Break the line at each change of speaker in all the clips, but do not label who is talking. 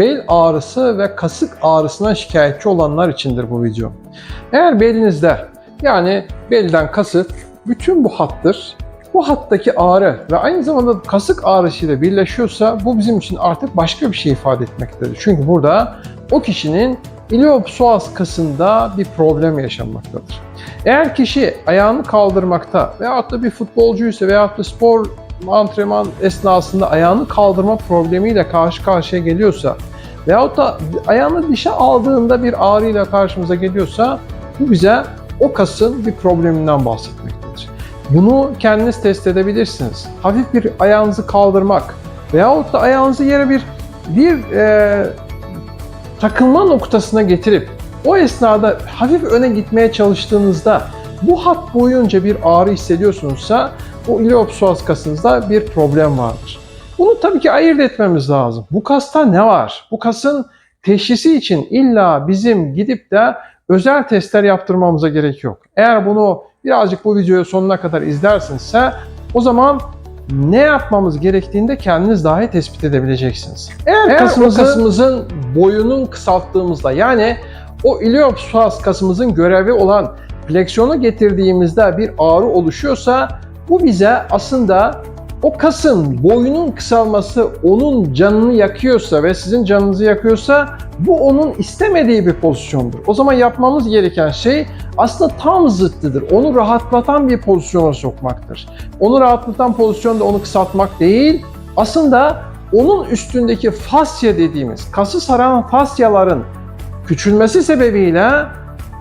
bel ağrısı ve kasık ağrısından şikayetçi olanlar içindir bu video. Eğer belinizde yani belden kasık bütün bu hattır. Bu hattaki ağrı ve aynı zamanda kasık ağrısıyla birleşiyorsa bu bizim için artık başka bir şey ifade etmektedir. Çünkü burada o kişinin iliopsoas kasında bir problem yaşanmaktadır. Eğer kişi ayağını kaldırmakta veyahut da bir futbolcuysa veyahut da spor antrenman esnasında ayağını kaldırma problemiyle karşı karşıya geliyorsa veyahut da ayağını dişe aldığında bir ağrıyla karşımıza geliyorsa bu bize o kasın bir probleminden bahsetmektedir. Bunu kendiniz test edebilirsiniz. Hafif bir ayağınızı kaldırmak veyahut da ayağınızı yere bir bir e, takılma noktasına getirip o esnada hafif öne gitmeye çalıştığınızda bu hat boyunca bir ağrı hissediyorsunuzsa o iliopsoas kasınızda bir problem vardır. Bunu tabii ki ayırt etmemiz lazım. Bu kasta ne var? Bu kasın teşhisi için illa bizim gidip de özel testler yaptırmamıza gerek yok. Eğer bunu birazcık bu videoyu sonuna kadar izlersinizse o zaman ne yapmamız gerektiğini de kendiniz dahi tespit edebileceksiniz. Eğer,
Eğer
kasımızı- kasımızın boyunun kısalttığımızda yani o iliopsoas kasımızın görevi olan fleksiyonu getirdiğimizde bir ağrı oluşuyorsa bu bize aslında o kasın boyunun kısalması onun canını yakıyorsa ve sizin canınızı yakıyorsa bu onun istemediği bir pozisyondur. O zaman yapmamız gereken şey aslında tam zıttıdır. Onu rahatlatan bir pozisyona sokmaktır. Onu rahatlatan pozisyonda onu kısaltmak değil, aslında onun üstündeki fasya dediğimiz kası saran fasyaların küçülmesi sebebiyle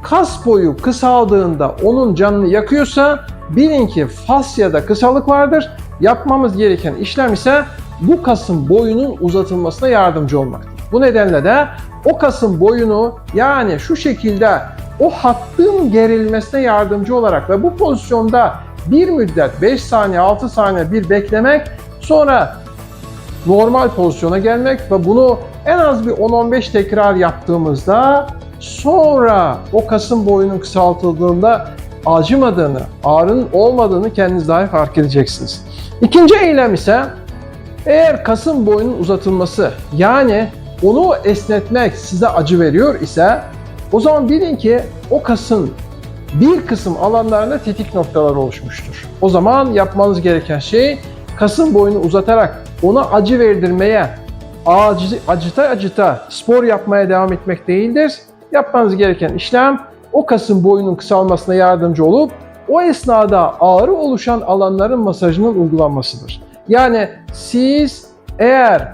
kas boyu kısaldığında onun canını yakıyorsa bilin ki fasyada kısalık vardır. Yapmamız gereken işlem ise bu kasın boyunun uzatılmasına yardımcı olmaktır. Bu nedenle de o kasın boyunu yani şu şekilde o hattın gerilmesine yardımcı olarak ve bu pozisyonda bir müddet 5 saniye 6 saniye bir beklemek sonra normal pozisyona gelmek ve bunu en az bir 10-15 tekrar yaptığımızda sonra o kasın boyunun kısaltıldığında acımadığını, ağrının olmadığını kendiniz dahi fark edeceksiniz. İkinci eylem ise eğer kasın boyunun uzatılması yani onu esnetmek size acı veriyor ise o zaman bilin ki o kasın bir kısım alanlarında tetik noktalar oluşmuştur. O zaman yapmanız gereken şey kasın boyunu uzatarak ona acı verdirmeye, acı, acıta acıta spor yapmaya devam etmek değildir. Yapmanız gereken işlem o kasın boyunun kısalmasına yardımcı olup o esnada ağrı oluşan alanların masajının uygulanmasıdır. Yani siz eğer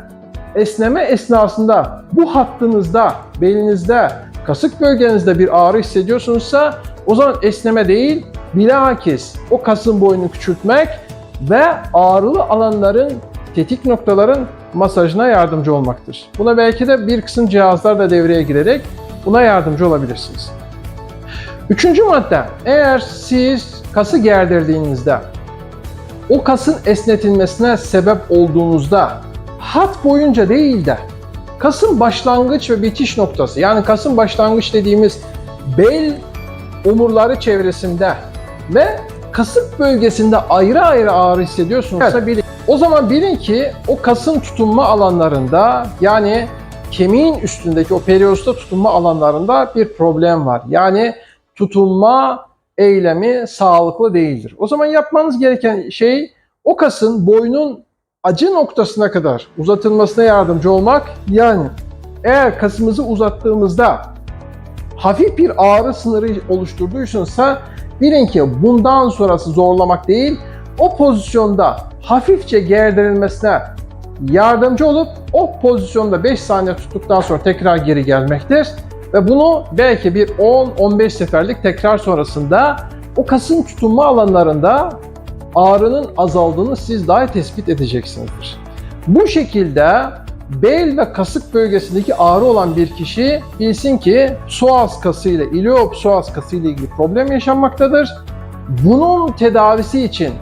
esneme esnasında bu hattınızda, belinizde, kasık bölgenizde bir ağrı hissediyorsunuzsa o zaman esneme değil, bilakis o kasın boyunu küçültmek ve ağrılı alanların, tetik noktaların masajına yardımcı olmaktır. Buna belki de bir kısım cihazlar da devreye girerek buna yardımcı olabilirsiniz. Üçüncü madde, eğer siz kası gerdirdiğinizde o kasın esnetilmesine sebep olduğunuzda hat boyunca değil de kasın başlangıç ve bitiş noktası yani kasın başlangıç dediğimiz bel omurları çevresinde ve kasık bölgesinde ayrı ayrı ağrı hissediyorsunuzsa bilin. O zaman bilin ki o kasın tutunma alanlarında yani kemiğin üstündeki o periosta tutunma alanlarında bir problem var. Yani tutunma eylemi sağlıklı değildir. O zaman yapmanız gereken şey o kasın boynun acı noktasına kadar uzatılmasına yardımcı olmak. Yani eğer kasımızı uzattığımızda hafif bir ağrı sınırı oluşturduysansa bilin ki bundan sonrası zorlamak değil, o pozisyonda hafifçe gerdirilmesine yardımcı olup o pozisyonda 5 saniye tuttuktan sonra tekrar geri gelmektir. Ve bunu belki bir 10-15 seferlik tekrar sonrasında o kasın tutunma alanlarında ağrının azaldığını siz dahi tespit edeceksinizdir. Bu şekilde bel ve kasık bölgesindeki ağrı olan bir kişi bilsin ki psoas kası ile iliopsoas kası ile ilgili problem yaşanmaktadır. Bunun tedavisi için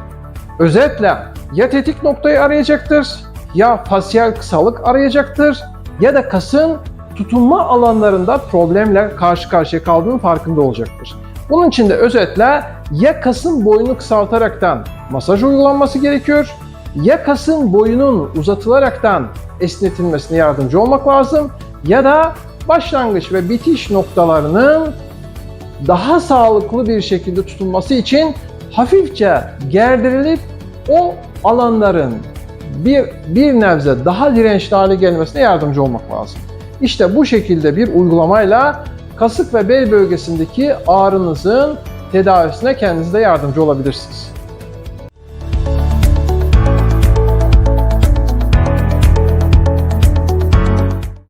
özetle ya tetik noktayı arayacaktır, ya fasyal kısalık arayacaktır ya da kasın tutunma alanlarında problemle karşı karşıya kaldığının farkında olacaktır. Bunun için de özetle ya kasın boyunu kısaltaraktan masaj uygulanması gerekiyor Ya kasın boyunun uzatılaraktan esnetilmesine yardımcı olmak lazım ya da başlangıç ve bitiş noktalarının daha sağlıklı bir şekilde tutulması için hafifçe gerdirilip o alanların bir, bir nebze daha dirençli hale gelmesine yardımcı olmak lazım. İşte bu şekilde bir uygulamayla kasık ve bel bölgesindeki ağrınızın tedavisine kendiniz de yardımcı olabilirsiniz.